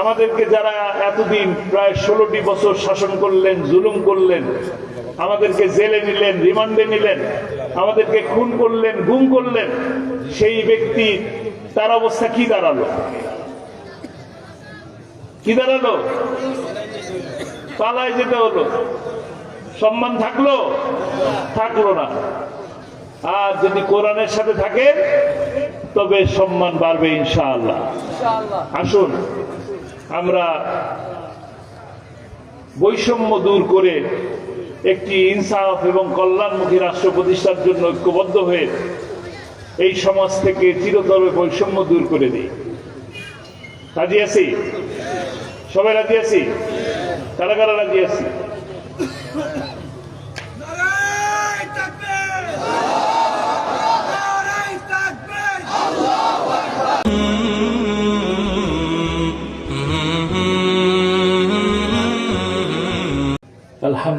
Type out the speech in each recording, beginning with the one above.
আমাদেরকে যারা এতদিন প্রায় ষোলোটি বছর শাসন করলেন, জুলুম করলেন, আমাদেরকে জেলে নিলেন, রিমান্ডে নিলেন, আমাদেরকে খুন করলেন, গুম করলেন, সেই ব্যক্তি, তার অবস্থা কি দাঁড়াল? কি দাঁড়াল? পালায় যেতে হলো। সম্মান থাকল? থাকল না। আর যদি কোরআনের সাথে থাকে, তবে সম্মান বাড়বে ইনশাআল্লাহ। আসুন। আমরা বৈষম্য দূর করে একটি ইনসাফ এবং কল্যাণমুখী রাষ্ট্র প্রতিষ্ঠার জন্য ঐক্যবদ্ধ হয়ে এই সমাজ থেকে চিরতরে বৈষম্য দূর করে দিই। রাজি আছি? সবাই রাজি আছি? কারা কারা রাজি আছি?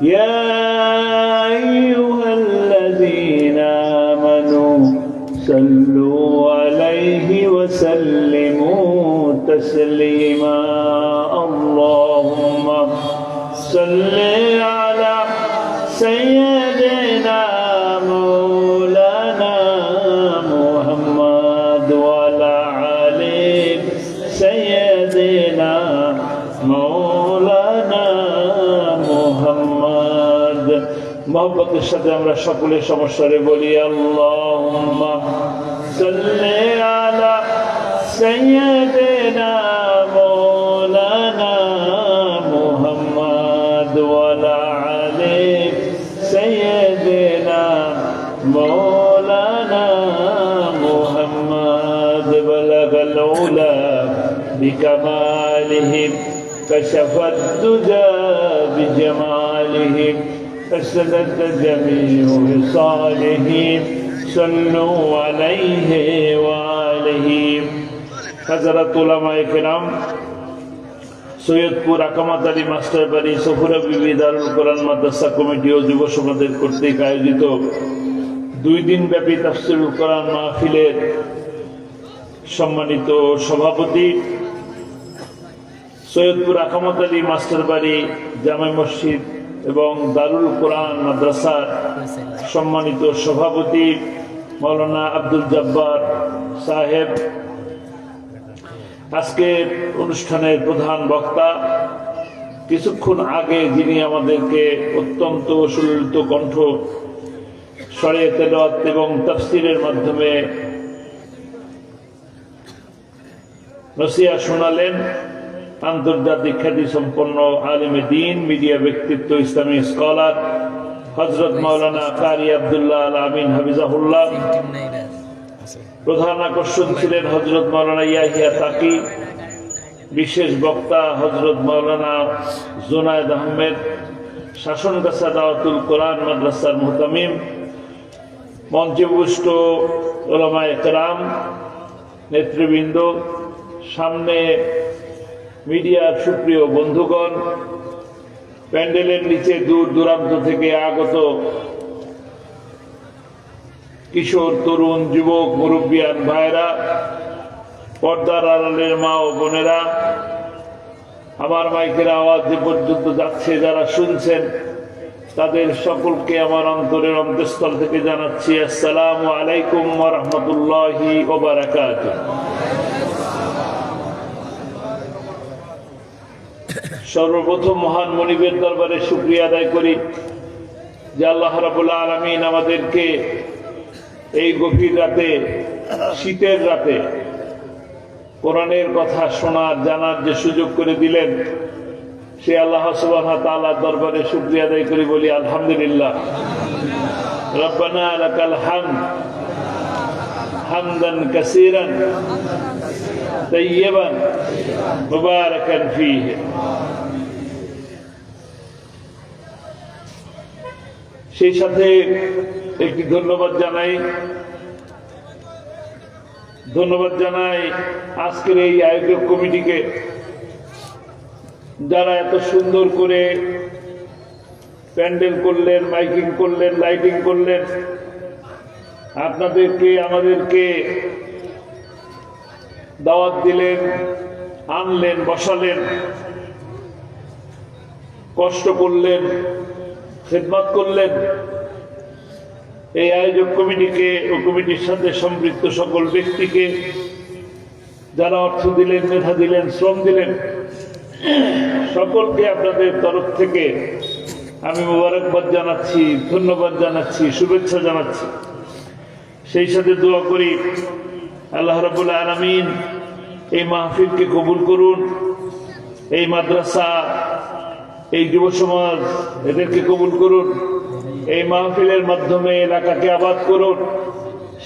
يا মোহাম্মতের সাথে আমরা সকলের সমস্যারে বলি আল্লাহুম্মা সাল্লি আলা সাইয়্যিদিনা মাওলানা মুহাম্মদ ওয়া আলা আলি সাইয়্যিদিনা মাওলানা মুহাম্মদ বালাগাল উলা بكمالهم كشف الدجى بجمالهم فسدت جميع وصالهم صلوا عليه وآله حضرت علماء کرام সৈয়দপুর আকামাত আলী মাস্টার বাড়ি সফুরা বিবি দারুল কোরআন মাদ্রাসা কমিটি ও যুব সমাজের কর্তৃক আয়োজিত দুই দিন ব্যাপী তাফসিরুল কোরআন মাহফিলের সম্মানিত সভাপতি সৈয়দপুর আকামত আলী মাস্টার বাড়ি জামে মসজিদ এবং দারুল কোরআন মাদ্রাসার সম্মানিত সভাপতি মৌলানা আব্দুল জব্বার সাহেব। আজকের অনুষ্ঠানের প্রধান বক্তা, কিছুক্ষণ আগে যিনি আমাদেরকে অত্যন্ত সুললিত কণ্ঠ স্বরে তেলাওয়াত এবং তফসিরের মাধ্যমে নসিয়া শোনালেন। আন্তর্জাতিক খ্যাতি সম্পন্ন আলিমে দিন, মিডিয়া ব্যক্তিত্ব, ইসলামী স্কলার হজরত মাওলানা কারি আবদুল্লাহ আল আমিন হাফিজাহুল্লাহ। প্রধান আকর্ষণ ছিলেন হজরত মাওলানা ইয়াহিয়া তাকি, বিশেষ বক্তা হজরত মাওলানা জোনায়দ আহমেদ শাসন গাছা দাওয়াতুল কোরআন মাদ্রাসার মুহতামিম, মঞ্চে পুষ্ট ওলামা একরাম নেতৃবৃন্দ, সামনে মিডিয়ার সুপ্রিয় বন্ধুগণ, প্যান্ডেলের নিচে দূর দূরান্ত থেকে আগত কিশোর, তরুণ, যুবক, মুরব্বিয়ান ভাইরা, পর্দার আড়ালের মা ও বোনেরা, আমার মাইকের আওয়াজ যে পর্যন্ত যাচ্ছে, যারা শুনছেন, তাদের সকলকে আমার অন্তরের অন্তঃস্থল থেকে জানাচ্ছি, আসসালামু আলাইকুম রহমতুল্লাহি ওবারাকাত সর্বপ্রথম মহান মনিবের দরবারে শুক্রিয়া আদায় করি যে আল্লাহ রাবুল্লাহ আলমিন আমাদেরকে এই গভীর রাতে শীতের রাতে কোরআনের কথা শোনার জানার যে সুযোগ করে দিলেন সে আল্লাহ সুবাহ তাআলার দরবারে শুক্রিয়া আদায় করি বলি আলহামদুলিল্লাহ রব্বানা লাকাল হামদ হামদান কাসীরান طيبا مباركا فيه সেই সাথে একটি ধন্যবাদ জানাই। ধন্যবাদ জানাই আজকের এই আয়োজক কমিটিকে। যারা এত সুন্দর করে প্যান্ডেল করলেন, মাইকিং করলেন, লাইটিং করলেন, আপনাদেরকে, আমাদেরকে দাওয়াত দিলেন, আনলেন, বসালেন, কষ্ট করলেন খেদমত করলেন। এই আয়োজক কমিটিকে ও কমিটির সাথে সম্পৃক্ত সকল ব্যক্তিকে যারা অর্থ দিলেন, মেধা দিলেন, শ্রম দিলেন, সকলকে আপনাদের তরফ থেকে আমি মোবারকবাদ জানাচ্ছি, ধন্যবাদ জানাচ্ছি, শুভেচ্ছা জানাচ্ছি। সেই সাথে দোয়া করি, আল্লাহ রাবুল আলমিন এই মাহফিলকে কবুল করুন, এই মাদ্রাসা এই যুব সমাজ এদেরকে কবুল করুন, এই মাহফিলের মাধ্যমে এলাকাকে আবাদ করুন।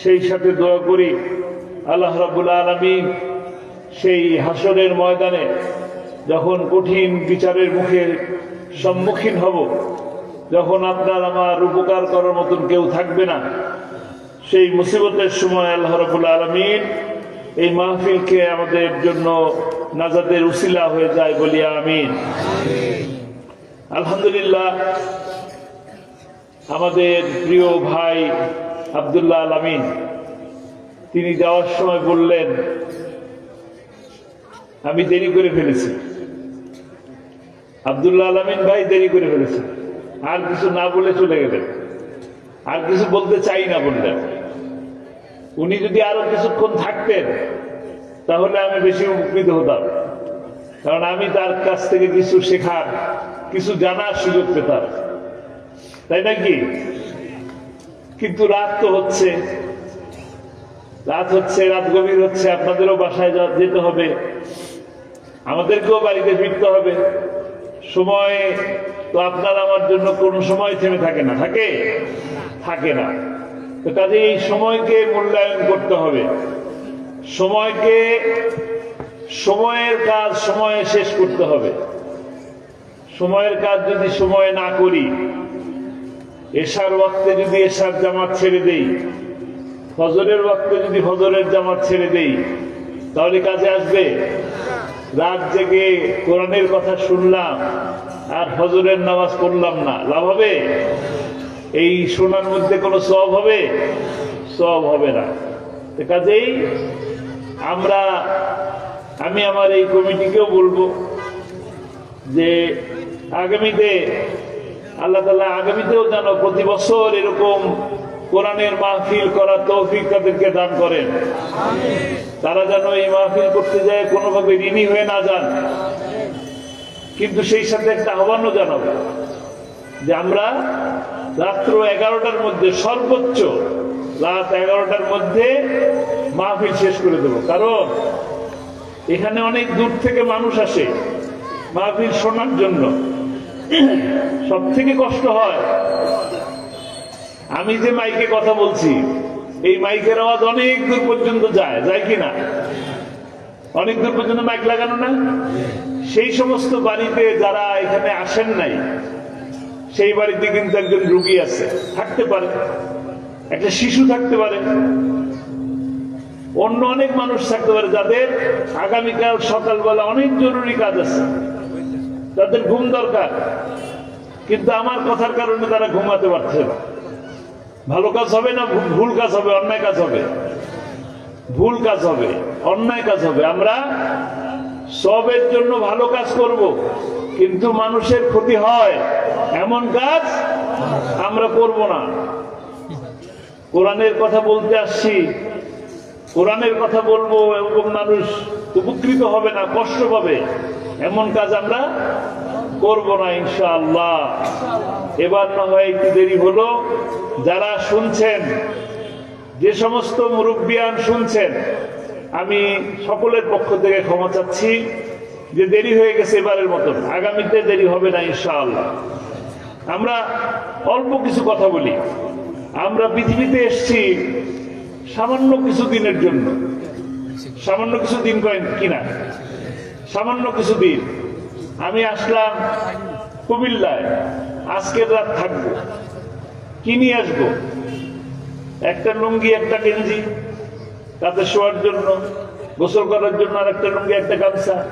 সেই সাথে দোয়া করি, আল্লাহ রাবুল আলমিন সেই হাসনের ময়দানে যখন কঠিন বিচারের মুখে সম্মুখীন হব, যখন আপনার আমার উপকার করার মতন কেউ থাকবে না, সেই মুসিবতের সময় আল্লাহ রবুল আলমিন এই মাহফিলকে আমাদের জন্য নাজাদের উসিলা হয়ে যায় বলিয়া আমিন। আলহামদুলিল্লাহ, আমাদের প্রিয় ভাই আবদুল্লাহ আলমিন তিনি যাওয়ার সময় বললেন, আমি দেরি করে ফেলেছি। আবদুল্লাহ আলমিন ভাই দেরি করে ফেলেছে। আর কিছু না বলে চলে গেলেন। আর কিছু বলতে চাই না বললেন। উনি যদি আরও কিছুক্ষণ থাকতেন, তাহলে আমি বেশি উপকৃত হতাম। কারণ আমি তার কাছ থেকে কিছু শেখার কিছু জানার সুযোগ পেতাম। তাই নাকি? কিন্তু রাত তো হচ্ছে। রাত হচ্ছে, রাত গভীর হচ্ছে, আপনাদেরও বাসায় যেতে হবে। আমাদেরকেও বাড়িতে ফিরতে হবে। সময় তো আপনার আমার জন্য কোন সময় থেমে থাকে না। থাকে? থাকে না। তো কাজে এই সময়কে মূল্যায়ন করতে হবে। সময়কে, সময়ের কাজ সময়ে শেষ করতে হবে। সময়ের কাজ যদি সময় না করি, এশার ওয়াক্তে যদি এশার জামাত ছেড়ে দেই, ফজরের ওয়াক্তে যদি ফজরের জামাত ছেড়ে দেই, তাহলে কাজে আসবে? রাত জেগে কোরআনের কথা শুনলাম, আর ফজরের নামাজ পড়লাম না। লাভ হবে? এই শোনার মধ্যে কোনো সব হবে? সব হবে না। কাজেই আমরা, আমি আমার এই কমিটিকেও বলব যে আগামীতে আল্লাহ তালা আগামীতেও যেন প্রতি বছর এরকম কোরআনের মাহফিল করার তৌফিক তাদেরকে দান করেন। তারা যেন এই মাহফিল করতে যায়, কোনোভাবে ঋণী হয়ে না যান। কিন্তু সেই সাথে একটা আহ্বানও জানাব যে আমরা রাত্র এগারোটার মধ্যে সর্বোচ্চ রাত এগারোটার মধ্যে মাহফিল শেষ করে দেব। কারণ এখানে অনেক দূর থেকে মানুষ আসে। মাহফিল শোনার জন্য। সব থেকে কষ্ট হয়, আমি যে মাইকে কথা বলছি, এই মাইকের আওয়াজ অনেক দূর পর্যন্ত যায় যায় কি না অনেক দূর পর্যন্ত মাইক লাগানো না? সেই সমস্ত বাড়িতে যারা এখানে আসেন নাই, সেই বাড়িতে কিন্তু একজন রুগী আছে, থাকতে পারে। একটা শিশু থাকতে পারে। অন্য অনেক মানুষ থাকতে পারে, যাদের আগামীকাল সকালবেলা অনেক জরুরি কাজ আছে। তাদের ঘুম দরকার, কিন্তু আমার কথার কারণে তারা ঘুমাতে পারছে না। ভালো কাজ হবে না ভুল কাজ হবে, অন্যায় কাজ হবে? ভুল কাজ হবে, অন্যায় কাজ হবে। আমরা সবের জন্য ভালো কাজ করব, কিন্তু মানুষের ক্ষতি হয় এমন কাজ আমরা করব না। কোরআনের কথা বলতে আসছি। কোরআনের কথা বলব এবং মানুষ উপকৃত হবে না, কষ্ট পাবে। এমন কাজ আমরা করব না, ইনশাআল্লাহ। এবার না হয় একটু দেরি হলো। যারা শুনছেন, যে সমস্ত মুরব্বিয়ান শুনছেন, আমি সকলের পক্ষ থেকে ক্ষমা চাচ্ছি যে দেরি হয়ে গেছে এবারের মতন। আগামীতে দেরি হবে না, ইনশাআল্লাহ। আমরা অল্প কিছু কথা বলি। আমরা পৃথিবীতে এসছি সামান্য কিছু দিনের জন্য। সামান্য কিছু দিন কয়েন কিনা? সামান্য কিছু দিন। আমি আসলাম কুমিল্লায়। আজকের রাত থাকব। কি নিয়ে আসব? একটা লুঙ্গি, একটা গেঞ্জি, তাতে শোয়ার জন্য, গোসল করার জন্য আর একটা লুঙ্গি, একটা গামছা।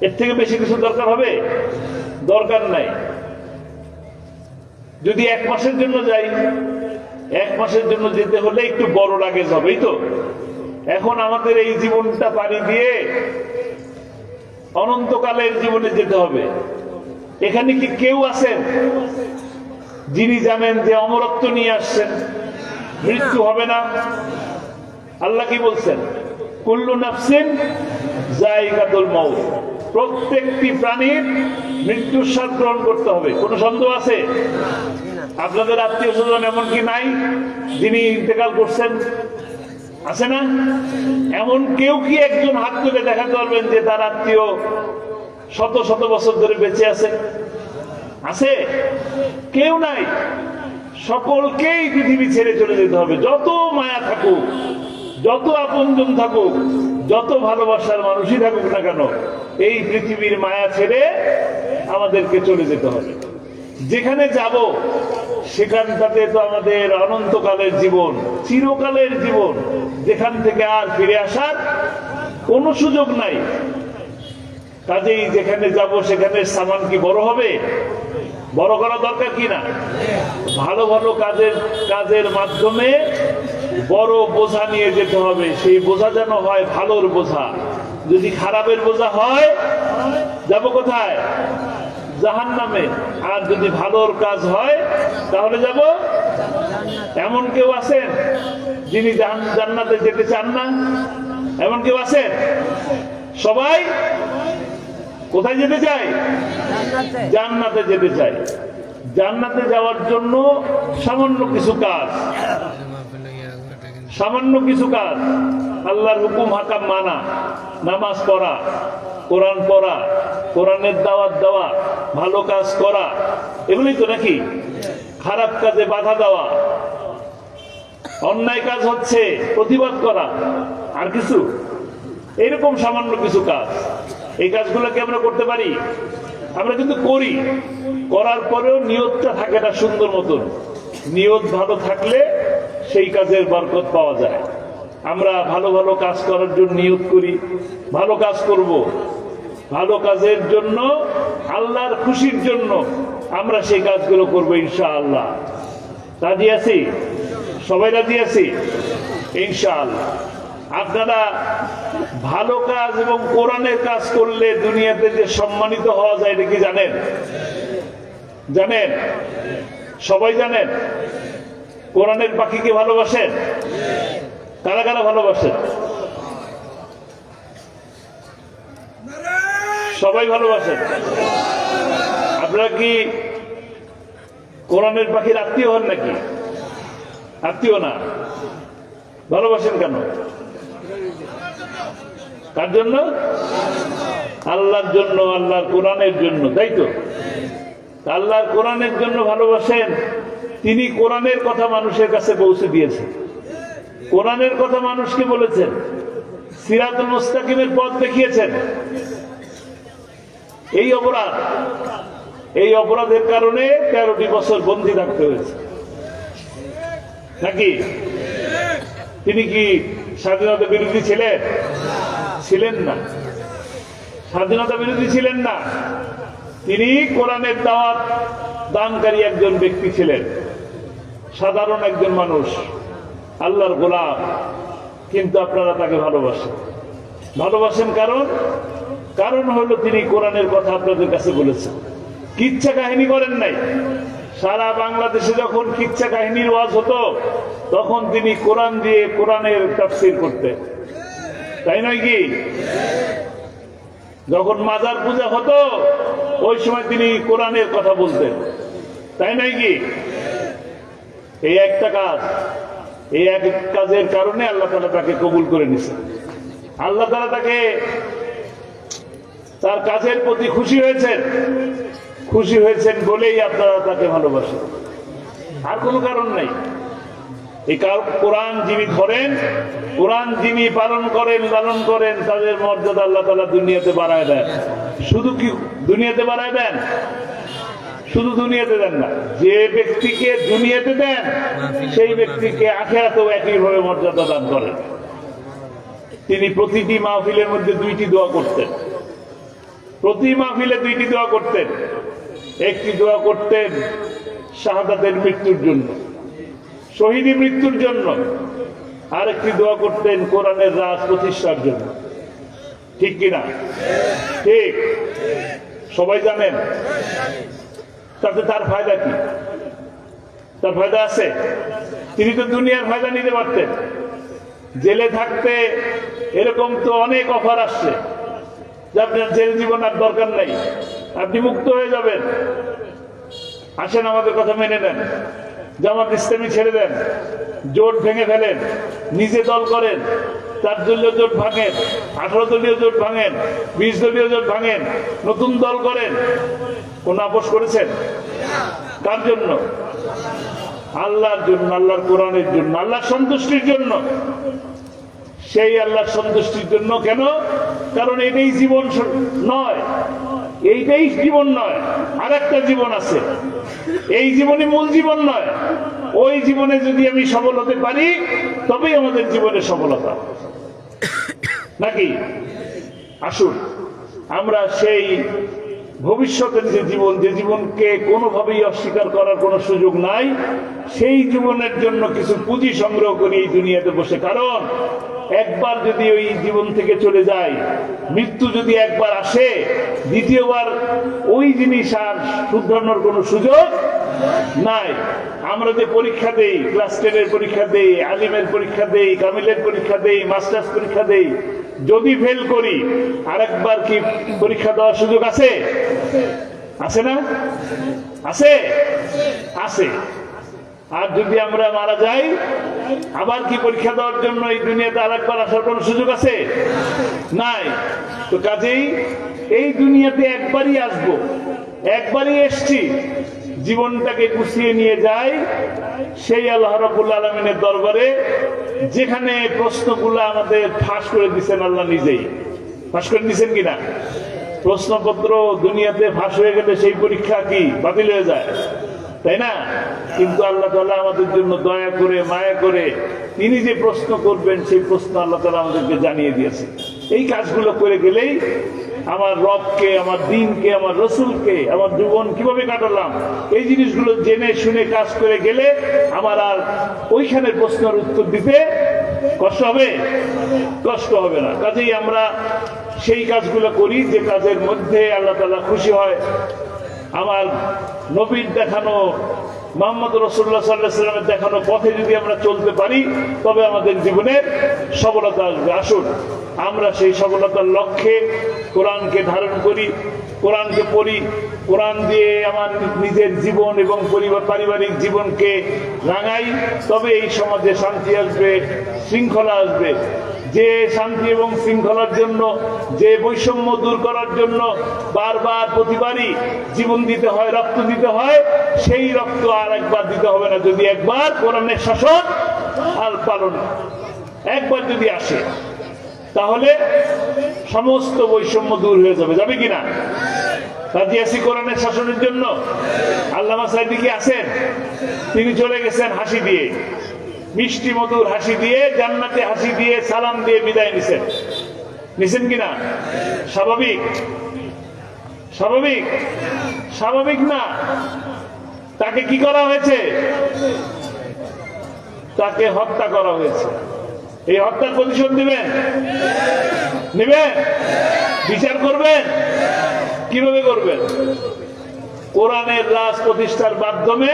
এর থেকে বেশি কিছু দরকার হবে? দরকার নাই। যদি এক মাসের জন্য যাই, এক মাসের জন্য যেতে হলে একটু বড় লাগেজ হবেই তো। এখন আমাদের এই জীবনটা পাড়ি দিয়ে অনন্তকালের জীবনে যেতে হবে। এখানে কি কেউ আছেন? যিনি জানেন যে অমরত্ব নিয়ে আসছেন, মৃত্যু হবে না। আল্লাহ কি বলছেন? কুল্লু নাফসিন জায়গাতুল মউত। প্রত্যেকটি প্রাণীর মৃত্যুর স্বাদ গ্রহণ করতে হবে। কোনো সন্দেহ আছে? আপনাদের আত্মীয় স্বজন এমন কি নাই যিনি ইন্তেকাল করছেন। আছে না? এমন কেউ কি একজন হাত তুলে দেখাতে পারবেন যে তার আত্মীয় শত শত বছর ধরে বেঁচে আছে? আছে? কেউ নাই। সকলকেই পৃথিবী ছেড়ে চলে যেতে হবে। যত মায়া থাকুক, যত আপনজন থাকুক, যত ভালোবাসার মানুষই থাকুক না কেন, এই পৃথিবীর মায়া ছেড়ে আমাদেরকে চলে যেতে হবে। যেখানে যাব সেখানটাতে তো আমাদের অনন্তকালের জীবন, চিরকালের জীবন। যেখান থেকে আর ফিরে আসার কোনো সুযোগ নাই। কাজেই যেখানে যাব সেখানে সামান কি বড় হবে? বড় করা দরকার কি না? ভালো ভালো কাজের কাজের মাধ্যমে বড় বোঝা নিয়ে যেতে হবে। সেই বোঝা যেন হয় ভালোর বোঝা। যদি খারাপের বোঝা হয়, যাব কোথায়? জাহান নামে আর যদি ভালোর কাজ হয় তাহলে যাব এমন কেউ আছেন যিনি জান্নাতে যেতে চান না? এমন কেউ আছেন? সবাই কোথায় যেতে চাই জান্নাতে। যেতে চাই জান্নাতে যাওয়ার জন্য সামান্য কিছু কাজ। সামান্য কিছু কাজ। আল্লাহর হুকুম হাকাম মানা, নামাজ পড়া, কোরআন পড়া, কোরআনের দাওয়াত দেওয়া, ভালো কাজ করা এগুলি তো নাকি খারাপ কাজে বাধা দেওয়া। অন্যায় কাজ হচ্ছে প্রতিবাদ করা, আর কিছু? এরকম সামান্য কিছু কাজ। এই কাজগুলো কি আমরা করতে পারি? আমরা কিন্তু করি। করার পরেও নিয়তটা থাকে না সুন্দর মতন। নিয়ত ভালো থাকলে সেই কাজের বরকত পাওয়া যায়। আমরা ভালো ভালো কাজ করার জন্য নিয়ত করি, ভালো কাজ করব। ভালো কাজের জন্য, আল্লাহর খুশির জন্য আমরা সেই কাজগুলো করব ইনশাআল্লাহ। রাজি আছি? সবাই রাজি আছি? ইনশাআল্লাহ। আপনারা ভালো কাজ এবং কোরআনের কাজ করলে দুনিয়াতে যে সম্মানিত হওয়া যায় এটা কি জানেন? জানেন? সবাই জানেন? কোরআনের পাখিকে ভালোবাসেন কারা কারা ভালোবাসেন সবাই ভালোবাসেন আপনারা কি কোরআনের পাখির আত্মীয় হন নাকি? আত্মীয় না। ভালোবাসেন কেন? কার জন্য? আল্লাহর জন্য, আল্লাহর কোরআনের জন্য, তাই তো? আল্লাহর কোরআনের জন্য ভালোবাসেন। তিনি কোরআনের কথা মানুষের কাছে পৌঁছে দিয়েছেন। কোরআনের কথা মানুষকে বলেছেন? সিরাতুল মুস্তাকিমের পথ দেখিয়েছেন। এই অপরাধ, এই অপরাধের কারণে তেরোটি বছর বন্দী থাকতে হয়েছে। নাকি? তিনি কি স্বাধীনতা বিরোধী ছিলেন? ছিলেন না। স্বাধীনতা বিরোধী ছিলেন না। তিনি কোরআনের দাওয়াত দানকারী একজন ব্যক্তি ছিলেন। সাধারণ একজন মানুষ, আল্লাহর গোলাম, কিন্তু আপনারা তাকে ভালোবাসেন। ভালোবাসেন কারণ? কারণ হলো তিনি কোরআনের কথা আপনাদের কাছে বলেছেন। কিচ্ছা কাহিনী করেন নাই। সারা বাংলাদেশে যখন কিচ্ছা কাহিনীর ওয়াজ হতো, তখন তিনি কোরআন দিয়ে কোরআনের তাফসির করতেন। তাই নয় কি? যখন মাজার পূজা হতো, ওই সময় তিনি কোরআনের কথা বলতেন। তাই নাই কি? এই একটা কাজ, এই এক কাজের কারণে আল্লাহ তালা তাকে কবুল করে নিছে আল্লাহ তালা তাকে তার কাজের প্রতি খুশি হয়েছেন। খুশি হয়েছেন বলেই আপনারা তাকে ভালোবাসেন। আর কোনো কারণ নাই। এই যিনি যিনি পালন করেন করেন, তাদের মর্যাদা আল্লাহ দুনিয়াতে শুধু কি দুনিয়াতে শুধু দুনিয়াতে দেন না, যে ব্যক্তিকে দুনিয়াতে দেন, সেই ব্যক্তিকে আখেরাতেও একইভাবে মর্যাদা দান করেন। তিনি প্রতিটি মাহফিলের মধ্যে দুইটি দোয়া করতেন। প্রতি মাহফিলে দুইটি দোয়া করতেন। একটি দোয়া করতেন শাহাদাতের মৃত্যুর জন্য। শহীদী মৃত্যুর জন্য আরেকটি দোয়া করতেন কোরআনের রাজ প্রতিষ্ঠার জন্য। ঠিক কিনা? ঠিক। সবাই জানেন? তাতে তার ফায়দা কি? তার ফায়দা আছে? তিনি তো দুনিয়ার ফায়দা নিতে পারতেন। জেলে থাকতে এরকম তো অনেক অফার আসছে যে আপনার জেল জীবন আর দরকার নাই। আপনি মুক্ত হয়ে যাবেন। আসেন, আমাদের কথা মেনে নেন। জামাত ইসলামী ছেড়ে দেন, জোট ভেঙে ফেলেন, নিজে দল করেন, চার দলীয় জোট ভাঙেন, আঠারো দলীয় জোট ভাঙেন, বিশ দলীয় জোট ভাঙেন, নতুন দল করেন। কোন আপোষ করেছেন? কার জন্য? আল্লাহর জন্য, আল্লাহর কোরআনের জন্য, আল্লাহর সন্তুষ্টির জন্য। সেই আল্লাহর সন্তুষ্টির জন্য কেন? কারণ এটাই জীবন নয়, এইটাই জীবন নয় আর একটা জীবন আছে। এই জীবনে মূল জীবন নয়। ওই জীবনে যদি আমি সফল হতে পারি, তবেই আমাদের জীবনে সফলতা। নাকি? আসুন, আমরা সেই ভবিষ্যতের যে জীবন, যে জীবনকে কোনোভাবেই অস্বীকার করার কোনো সুযোগ নাই, সেই জীবনের জন্য কিছু পুঁজি সংগ্রহ করি এই দুনিয়াতে বসে। কারণ একবার যদি ওই জীবন থেকে চলে যায়, মৃত্যু যদি একবার আসে, দ্বিতীয়বার ওই জিনিস আর শুধরানোর কোনো সুযোগ নাই। আমরা যে পরীক্ষা দেই, ক্লাস টেনের পরীক্ষা দেই, আলিমের পরীক্ষা দেই, কামিলের পরীক্ষা দেই, মাস্টার্স পরীক্ষা দেই, যদি ফেল করি, আরেকবার কি পরীক্ষা দেওয়ার সুযোগ আছে? আছে না? আছে? আছে। আর যদি আমরা মারা যাই, আবার কি পরীক্ষা দেওয়ার জন্য এই দুনিয়াতে আরেকবার আসার কোনো সুযোগ আছে? নাই। তো কাজেই এই দুনিয়াতে একবারই আসব, একবারই এসছি, জীবনটাকে গুছিয়ে নিয়ে যায় সেই আল্লাহ রাবুল আলমিনের দরবারে, যেখানে প্রশ্নগুলো আমাদের ফাঁস করে দিচ্ছেন আল্লাহ নিজেই। ফাঁস করে দিচ্ছেন কিনা? প্রশ্নপত্র দুনিয়াতে ফাঁস হয়ে গেলে সেই পরীক্ষা কি? বাতিল হয়ে যায়। তাই না? কিন্তু আল্লাহ তালা আমাদের জন্য দয়া করে, মায়া করে তিনি যে প্রশ্ন করবেন, সেই প্রশ্ন আল্লাহ তালা আমাদেরকে জানিয়ে দিয়েছে। এই কাজগুলো করে গেলেই আমার রবকে, আমার দিনকে, আমার রসুলকে, আমার জীবন কীভাবে কাটালাম, এই জিনিসগুলো জেনে শুনে কাজ করে গেলে আমার আর ওইখানে প্রশ্নের উত্তর দিতে কষ্ট হবে? কষ্ট হবে না। কাজেই আমরা সেই কাজগুলো করি যে কাজের মধ্যে আল্লাহ তালা খুশি হয়। আমার নবীর দেখানো, মোহাম্মদ রসুল্লাহ সাল্লাহ সাল্লামের দেখানো পথে যদি আমরা চলতে পারি, তবে আমাদের জীবনের সফলতা আসবে। আসুন, আমরা সেই সফলতার লক্ষ্যে কোরআনকে ধারণ করি। কোরআনকে পড়ি, কোরআন দিয়ে আমার নিজের জীবন এবং পরিবার, পারিবারিক জীবনকে রাঙাই, তবে এই সমাজে শান্তি আসবে, শৃঙ্খলা আসবে। যে শান্তি এবং শৃঙ্খলার জন্য, যে বৈষম্য দূর করার জন্য বারবার প্রতিবারই জীবন দিতে হয়, রক্ত দিতে হয়, সেই রক্ত আর একবার দিতে হবে না। যদি একবার কোরআনের শাসন আর পালন, একবার যদি আসে তাহলে সমস্ত বৈষম্য দূর হয়ে যাবে। যাবে কিনা কোরআনের শাসনের জন্য? আল্লামা আছেন? তিনি চলে গেছেন হাসি দিয়ে। মিষ্টি মধুর হাসি দিয়ে, জান্নাতে হাসি দিয়ে, সালাম দিয়ে বিদায় নিছেন। নিছেন কিনা স্বাভাবিক? স্বাভাবিক? স্বাভাবিক না? তাকে কি করা হয়েছে? তাকে হত্যা করা হয়েছে। এই হত্যার প্রতিশোধ দিবেন নেবেন? বিচার করবেন? কীভাবে করবেন? কোরআনের রাজ প্রতিষ্ঠার মাধ্যমে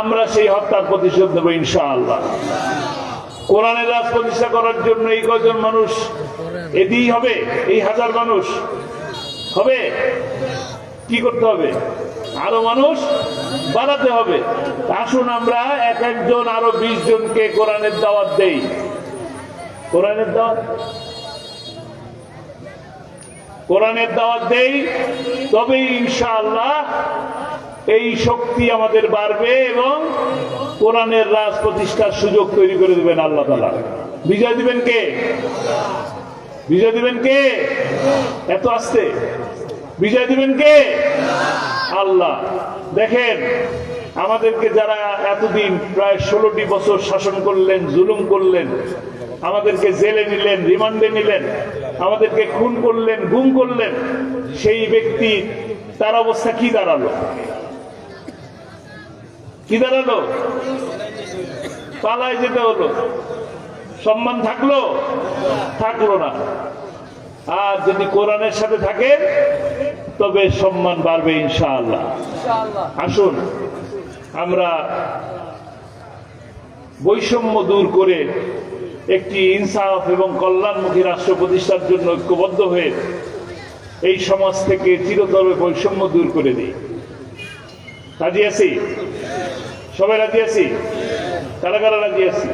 আমরা সেই হত্যার প্রতিশোধ দেবো ইনশাআল্লাহ। কোরআনের রাজ প্রতিষ্ঠা করার জন্য এই কজন মানুষ এদিই হবে? এই হাজার মানুষ হবে? কি করতে হবে? আরও মানুষ বাড়াতে হবে। আসুন আমরা এক একজন আরও বিশ জনকে কোরআনের দাওয়াত দেই। কোরআনের দাওয়াত? কোরআনের দাওয়াত দেই? তবেই ইনশাআল্লাহ এই শক্তি আমাদের বাড়বে এবং কোরআনের রাজ প্রতিষ্ঠার সুযোগ তৈরি করে দেবেন আল্লাহ তালা বিজয় দিবেন কে? বিজয় দিবেন কে? এত আসতে। বিজয় দিবেন কে? আল্লাহ। দেখেন, আমাদেরকে যারা এতদিন প্রায় ষোলোটি বছর শাসন করলেন, জুলুম করলেন আমাদেরকে জেলে নিলেন রিমান্ডে নিলেন আমাদেরকে খুন করলেন গুম করলেন সেই ব্যক্তি তার অবস্থা কি দাঁড়াল? কি দাঁড়াল? পালায় যেতে হলো। সম্মান থাকল? থাকল না। আর যদি কোরআনের সাথে থাকে তবে সম্মান বাড়বে ইনশাআল্লাহ। আসুন আমরা বৈষম্য দূর করে একটি ইনসাফ এবং কল্যাণমুখী রাষ্ট্র প্রতিষ্ঠার জন্য ঐক্যবদ্ধ হয়ে এই সমাজ থেকে চিরতরে বৈষম্য দূর করে দিই। রাজি আছি? সবাই রাজি আছি? কারা কারা রাজি আছি?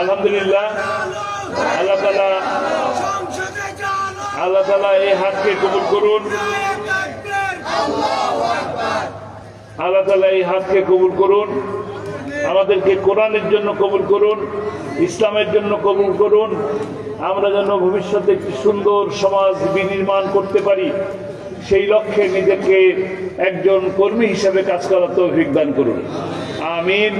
আলহামদুলিল্লাহ। আল্লাহ আল্লাহ তালা এই হাতকে কবুল করুন। আল্লাহ তালা এই হাতকে কবুল করুন। আমাদেরকে কোরআনের জন্য কবুল করুন, ইসলামের জন্য কবুল করুন। আমরা যেন ভবিষ্যতে একটি সুন্দর সমাজ বিনির্মাণ করতে পারি, সেই লক্ষ্যে নিজেকে একজন কর্মী হিসেবে কাজ করার তৌফিক দান করুন। আমিন।